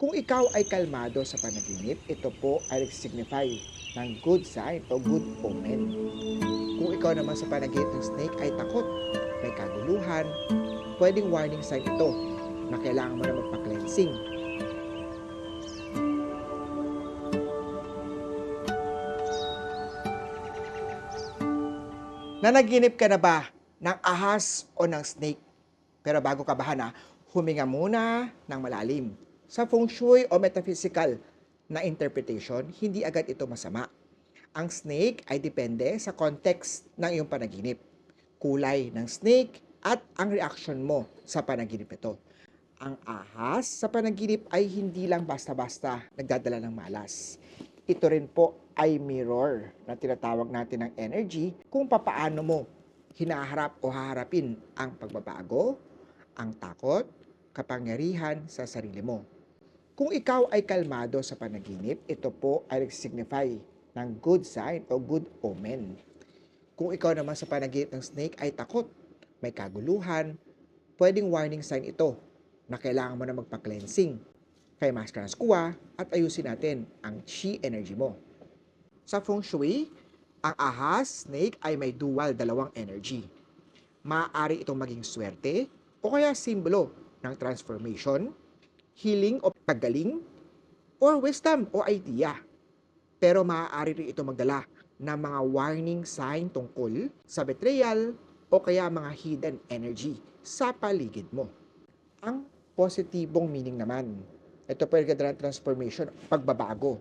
Kung ikaw ay kalmado sa panaginip, ito po ay signify ng good sign o good omen. Kung ikaw naman sa panaginip ng snake ay takot, may kaguluhan, pwedeng warning sign ito na kailangan mo na magpa-cleansing. Nanaginip ka na ba ng ahas o ng snake? Pero bago ka bahana, huminga muna ng malalim. Sa feng shui o metaphysical na interpretation, hindi agad ito masama. Ang snake ay depende sa context ng iyong panaginip, kulay ng snake at ang reaction mo sa panaginip nito. Ang ahas sa panaginip ay hindi lang basta-basta nagdadala ng malas. Ito rin po ay mirror na tinatawag natin ng energy kung papaano mo hinaharap o haharapin ang pagbabago, ang takot, kapangyarihan sa sarili mo. Kung ikaw ay kalmado sa panaginip, ito po ay signify ng good sign o good omen. Kung ikaw naman sa panaginip ng snake ay takot, may kaguluhan, pwedeng warning sign ito na kailangan mo na magpa-cleansing kay Master Kuwa at ayusin natin ang chi energy mo. Sa feng shui, ang ahas, snake ay may dual dalawang energy. Maaari itong maging swerte o kaya simbolo ng transformation, healing o paggaling, or wisdom o idea. Pero maaari rin ito magdala ng mga warning sign tungkol sa betrayal o kaya mga hidden energy sa paligid mo. Ang positibong meaning naman, ito pwede kadala ng transformation, pagbabago,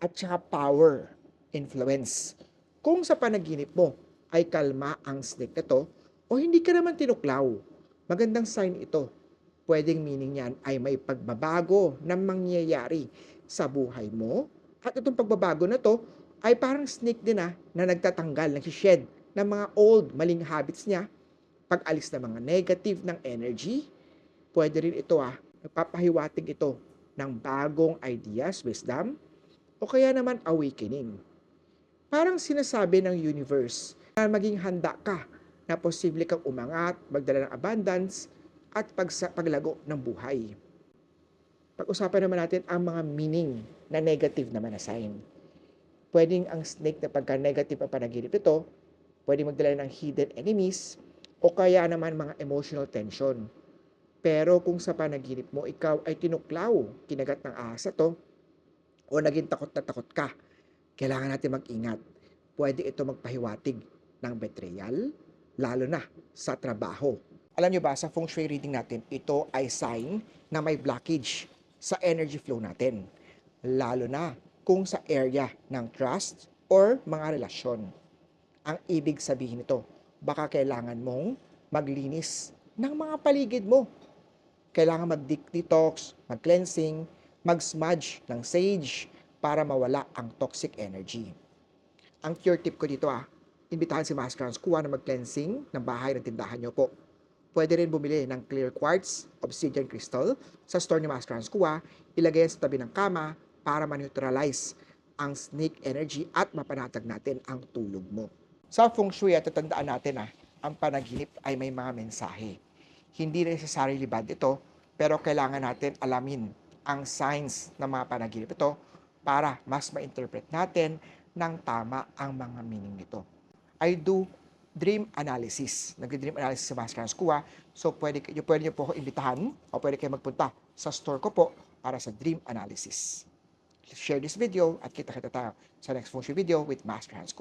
at saka power, influence. Kung sa panaginip mo ay kalma ang snake na to, o hindi ka naman tinuklaw, magandang sign ito. Pwedeng meaning niyan ay may pagbabago na mangyayari sa buhay mo. At itong pagbabago na to ay parang snake din na, na nagtatanggal, nagsished ng mga old maling habits niya. Pag-alis ng mga negative ng energy, pwede rin ito ah, nagpapahiwatig ito ng bagong ideas, wisdom, o kaya naman awakening. Parang sinasabi ng universe na maging handa ka na posible kang umangat, magdala ng abundance, at pagsa- paglago ng buhay. Pag-usapan naman natin ang mga meaning na negative naman na sign. Pwedeng ang snake na pagka negative ang panaginip nito, pwedeng magdala ng hidden enemies, o kaya naman mga emotional tension. Pero kung sa panaginip mo, ikaw ay tinuklaw, kinagat ng ahas to, o naging takot na takot ka, kailangan natin mag-ingat. Pwede ito magpahiwatig ng betrayal, lalo na sa trabaho. Alam nyo ba, sa feng shui reading natin, ito ay sign na may blockage sa energy flow natin. Lalo na kung sa area ng trust or mga relasyon. Ang ibig sabihin nito, baka kailangan mong maglinis ng mga paligid mo. Kailangan mag-detox, mag-cleansing, mag-smudge ng sage para mawala ang toxic energy. Ang cure tip ko dito ah, imbitahan si Master Hans kuha na mag-cleansing ng bahay ng tindahan nyo po. Pwede rin bumili ng clear quartz, obsidian crystal sa store ni Master Hans kuha, ilagay sa tabi ng kama para ma-neutralize ang snake energy at mapanatag natin ang tulog mo. Sa feng shui at tatandaan natin ah, ang panaginip ay may mga mensahe. Hindi necessarily bad ito, pero kailangan natin alamin ang signs ng mga panaginip ito para mas ma-interpret natin ng tama ang mga meaning nito. I do dream analysis. Nag-dream analysis sa Hans Kuha. So, pwede, y- pwede niyo po ako imbitahan o pwede kayo magpunta sa store ko po para sa dream analysis. Share this video at kita-kita tayo sa next shui video with Master Hans.